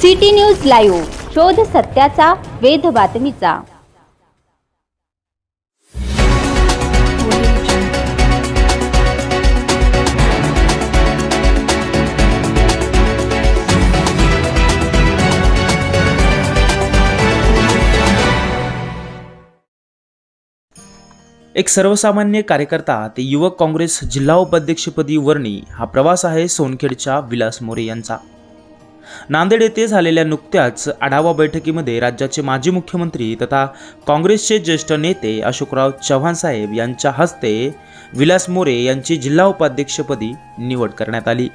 City news live. शोध सत्याचा वेध बातमीचा. एक सर्वसामान्य कार्यकर्ता ते युवक काँग्रेस जिल्हा उपाध्यक्षपदी वर्णी हा प्रवास आहे सोनखेडच्या विलास मोरे यांचा. नांदेड येथे झालेल्या नुकत्याच आढावा बैठकीमध्ये राज्याचे माजी मुख्यमंत्री तथा काँग्रेसचे ज्येष्ठ नेते अशोकराव चव्हाण साहेब यांच्या हस्ते विलास मोरे यांची जिल्हा उपाध्यक्षपदी निवड करण्यात आली.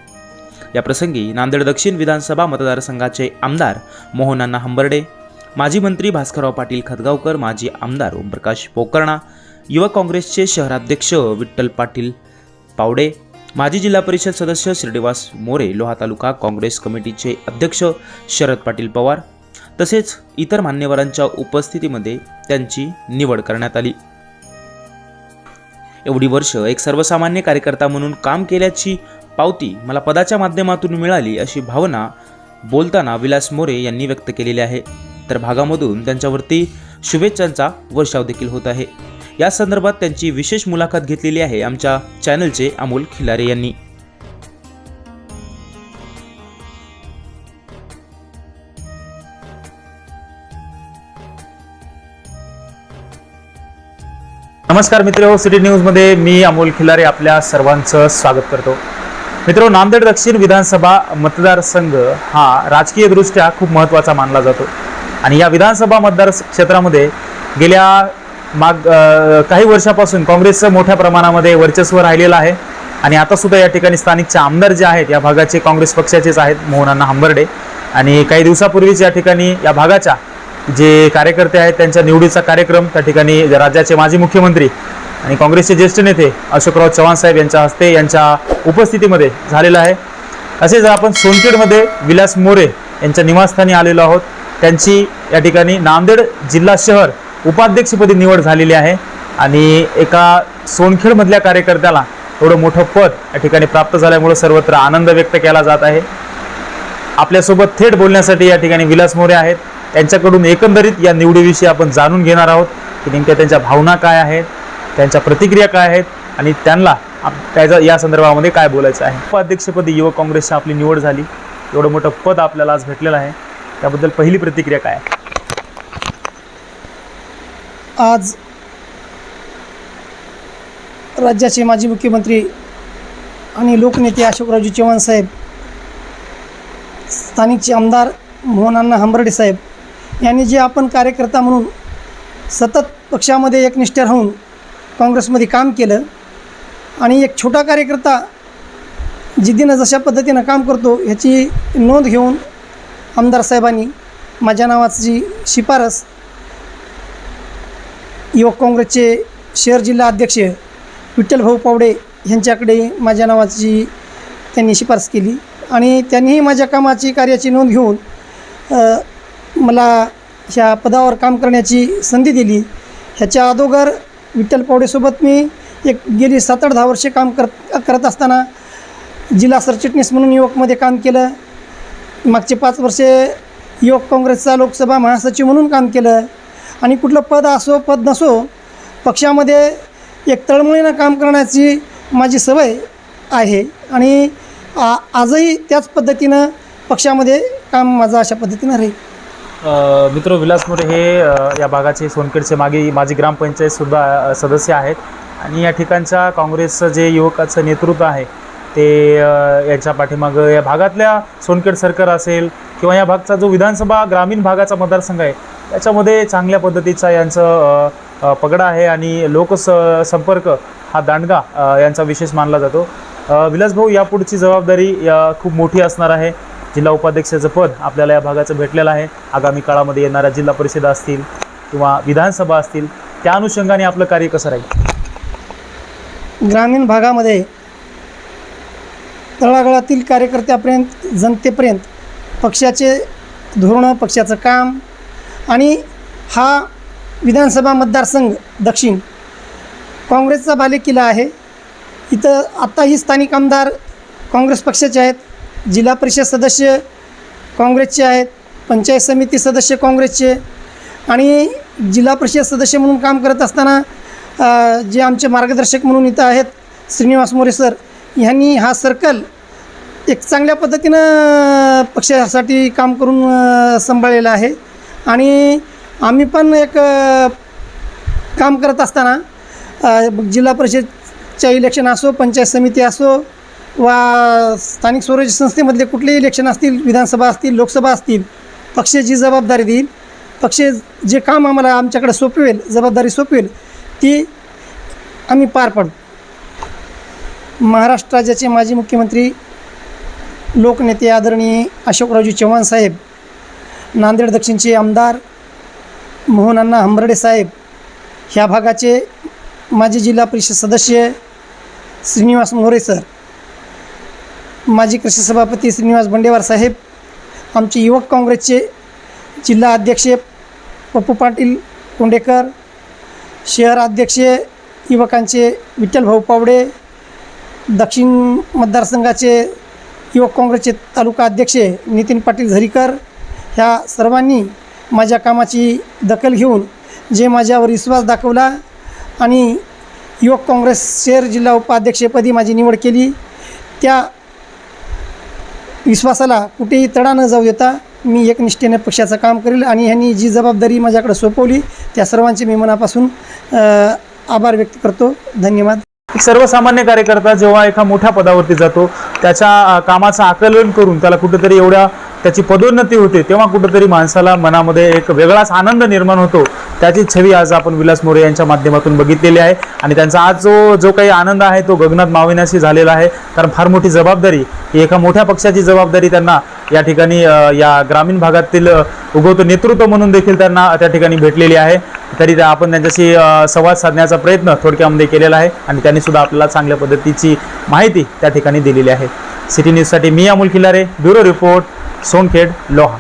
या प्रसंगी नांदेड दक्षिण विधानसभा मतदारसंघाचे आमदार मोहनांना हंबर्डे माजी मंत्री भास्करराव पाटील खतगावकर माजी आमदार ओमप्रकाश पोकर्णा युवा काँग्रेसचे शहराध्यक्ष विठ्ठल पाटील पावडे माजी जिल्हा परिषद सदस्य श्रीनिवास मोरे लोहा तालुका काँग्रेस कमिटीचे अध्यक्ष शरद पाटील पवार तसेच इतर मान्यवरांच्या उपस्थितीमध्ये त्यांची निवड करण्यात आली. एवढी वर्ष एक सर्वसामान्य कार्यकर्ता म्हणून काम केल्याची पावती मला पदाच्या माध्यमातून मिळाली अशी भावना बोलताना विलास मोरे यांनी व्यक्त केलेली आहे. तर भागामधून त्यांच्यावरती शुभेच्छांचा वर्षाव देखील होत आहे. या संदर्भात त्यांची विशेष मुलाखत घेतलेली आहे आमच्या चॅनलचे अमोल खिलारे यांनी. नमस्कार मित्र सिटी न्यूजमध्ये मी अमोल खिलारे आपल्या सर्वांचं स्वागत करतो. मित्र नांदेड दक्षिण विधानसभा मतदारसंघ हा राजकीयदृष्ट्या खूप महत्त्वाचा मानला जातो. आणि या विधानसभा मतदार क्षेत्रामध्ये गेल्या माग काही वर्षापासून काँग्रेसचं मोठ्या प्रमाणामध्ये वर्चस्व राहिलेलं आहे. आणि आता सुद्धा या ठिकाणी स्थानिकचे आमदार जे आहेत या भागाचे काँग्रेस पक्षाचेच आहेत मोहनांना हंबर्डे. आणि काही दिवसापूर्वीच या ठिकाणी या भागाच्या जे कार्यकर्ते आहेत त्यांच्या निवडीचा कार्यक्रम त्या ठिकाणी राज्याचे माजी मुख्यमंत्री आणि काँग्रेसचे ज्येष्ठ नेते अशोकराव चव्हाण साहेब यांच्या हस्ते यांच्या उपस्थितीमध्ये झालेला आहे. असेच आपण सोनखेडमध्ये विलास मोरे यांच्या निवासस्थानी आलेलो आहोत त्यांची या ठिकाणी नांदेड जिल्हा शहर उपाध्यक्षपदी निवड झालेली आहे आणि एका सोनखेडमधल्या कार्यकर्त्याला एवढं मोठं पद या ठिकाणी प्राप्त झाल्यामुळं सर्वत्र आनंद व्यक्त केला जात आहे. आपल्यासोबत थेट बोलण्यासाठी या ठिकाणी विलास मोरे आहेत. त्यांच्याकडून एकंदरीत या निवडीविषयी आपण जाणून घेणार आहोत की नेमक्या त्यांच्या भावना काय आहेत त्यांच्या प्रतिक्रिया काय आहेत आणि त्यांना आप- या संदर्भामध्ये काय बोलायचं आहे. उपाध्यक्षपदी युवक काँग्रेसची आपली निवड झाली. एवढं मोठं पद आपल्याला आज भेटलेलं आहे. त्याबद्दल पहिली प्रतिक्रिया काय आहे? आज राज्याचे माजी मुख्यमंत्री आणि लोकनेते अशोकरावजी चव्हाण साहेब स्थानिकचे आमदार मोहनांना हंबर्डे साहेब यांनी जे आपण कार्यकर्ता म्हणून सतत पक्षामध्ये एकनिष्ठ राहून काँग्रेसमध्ये काम केलं आणि एक छोटा कार्यकर्ता जिद्दीनं जशा पद्धतीनं काम करतो ह्याची नोंद घेऊन आमदार साहेबांनी माझ्या नावाची शिफारस युवक काँग्रेसचे शहर जिल्हा अध्यक्ष विठ्ठलभाऊ पावडे यांच्याकडे माझ्या नावाची त्यांनी शिफारस केली आणि त्यांनीही माझ्या कामाची कार्याची नोंद घेऊन मला ह्या पदावर काम करण्याची संधी दिली. ह्याच्या अगोदर विठ्ठल पावडेसोबत मी एक गेली सात आठ दहा वर्षे काम करत करत असताना जिल्हा सरचिटणीस म्हणून युवकमध्ये काम केलं. मागचे पाच वर्षे युवक काँग्रेसचा लोकसभा महासचिव म्हणून काम केलं. आणि कुठलं पद असो पद नसो पक्षामध्ये एक तळमळीनं काम करण्याची माझी सवय आहे. आणि आ आजही त्याच पद्धतीनं पक्षामध्ये काम माझं अशा पद्धतीनं राहील. मित्र विलास मोरे हे या भागाचे सोनखेडचे मागे माजी ग्रामपंचायतसुद्धा सदस्य आहेत. आणि या ठिकाणच्या काँग्रेसचं जे युवकाचं नेतृत्व आहे ते यांच्या पाठीमागं या भागातल्या सोनखेड सरकार असेल किंवा या भागचा जो विधानसभा ग्रामीण भागाचा मतदारसंघ आहे त्याच्यामध्ये चांगल्या पद्धतीचा यांचं पगडा आहे आणि लोकस संपर्क हा दांडगा यांचा विशेष मानला जातो. विलासभाऊ यापुढची जबाबदारी या खूप मोठी असणार आहे. जिल्हा उपाध्यक्षाचं पद आपल्याला या भागाचं भेटलेलं आहे. आगामी काळामध्ये येणाऱ्या जिल्हा परिषदा असतील किंवा विधानसभा असतील त्या अनुषंगाने आपलं कार्य कसं राहील? ग्रामीण भागामध्ये तळागाळातील कार्यकर्त्यापर्यंत जनतेपर्यंत पक्षाचे धोरणं पक्षाचं काम आणि हा विधानसभा मतदारसंघ दक्षिण काँग्रेसचा बालेकिल्ला आहे. इथं आत्ताही स्थानिक आमदार काँग्रेस पक्षाचे आहेत जिल्हा परिषद सदस्य काँग्रेसचे आहेत पंचायत समिती सदस्य काँग्रेसचे आणि जिल्हा परिषद सदस्य म्हणून काम करत असताना जे आमचे मार्गदर्शक म्हणून इथं आहेत श्रीनिवास मोरे सर ह्यांनी हा सर्कल एक चांगल्या पद्धतीनं पक्षासाठी काम करून सांभाळलेलं आहे. आणि आम्ही पण एक काम करत असताना जिल्हा परिषदच्या इलेक्शन असो पंचायत समिती असो वा स्थानिक स्वराज्य संस्थेमधले कुठलेही इलेक्शन असतील विधानसभा असतील लोकसभा असतील पक्ष जी जबाबदारी देईल. पक्ष जे काम आम्हाला आमच्याकडे सोपवेल जबाबदारी सोपवेल ती आम्ही पार पाडू. महाराष्ट्र राज्याचे माजी मुख्यमंत्री लोकनेते आदरणीय अशोकरावजी चव्हाण साहेब नांदेड दक्षिणचे आमदार मोहनअण्णा हंबर्डे साहेब ह्या भागाचे माजी जिल्हा परिषद सदस्य श्रीनिवास मोरे सर माजी कृषी सभापती श्रीनिवास बंडेवार साहेब आमचे युवक काँग्रेसचे जिल्हा अध्यक्ष पप्पू पाटील कोंडेकर शहर अध्यक्ष युवकांचे विठ्ठलभाऊ पावडे दक्षिण मतदारसंघाचे युवक काँग्रेसचे तालुका अध्यक्ष नितीन पाटील झरीकर ह्या सर्वांनी माझ्या कामाची दखल घेऊन जे माझ्यावर विश्वास दाखवला आणि युवक काँग्रेस शहर जिल्हा उपाध्यक्षपदी माझी निवड केली त्या विश्वासाला कुठेही तडा न जाऊ देता मी एकनिष्ठेने पक्षाचं काम करेल आणि ह्यांनी जी जबाबदारी माझ्याकडे सोपवली त्या सर्वांचे मी मनापासून आभार व्यक्त करतो. धन्यवाद. एक सर्वसामान्य कार्यकर्ता जेव्हा एका मोठ्या पदावरती जातो त्याच्या कामाचं आकलन करून त्याला कुठेतरी एवढ्या त्याची पदोन्नती होते तेव्हा कुठेतरी माणसाला मनामध्ये एक वेगळाच आनंद निर्माण होतो. त्याची छवी आज आपण विलास मोरे यांच्या माध्यमातून बघितलेली आहे. आणि त्यांचा आज जो जो काही आनंद आहे तो गगनात माविनाशी झालेला आहे. कारण फार मोठी जबाबदारी ही एका मोठ्या पक्षाची जबाबदारी त्यांना या ठिकाणी या ग्रामीण भागातील अ, उगवतं नेतृत्व म्हणून देखील त्यांना त्या ठिकाणी भेटलेली आहे. तरी त्या- आपण त्यांच्याशी संवाद साधण्याचा प्रयत्न थोडक्यामध्ये केलेला आहे आणि त्यांनी सुद्धा आपल्याला चांगल्या पद्धतीची माहिती त्या ठिकाणी दिलेली आहे. सिटी न्यूजसाठी मी अमोल खिलारे ब्युरो रिपोर्ट सोनखेड लोहा.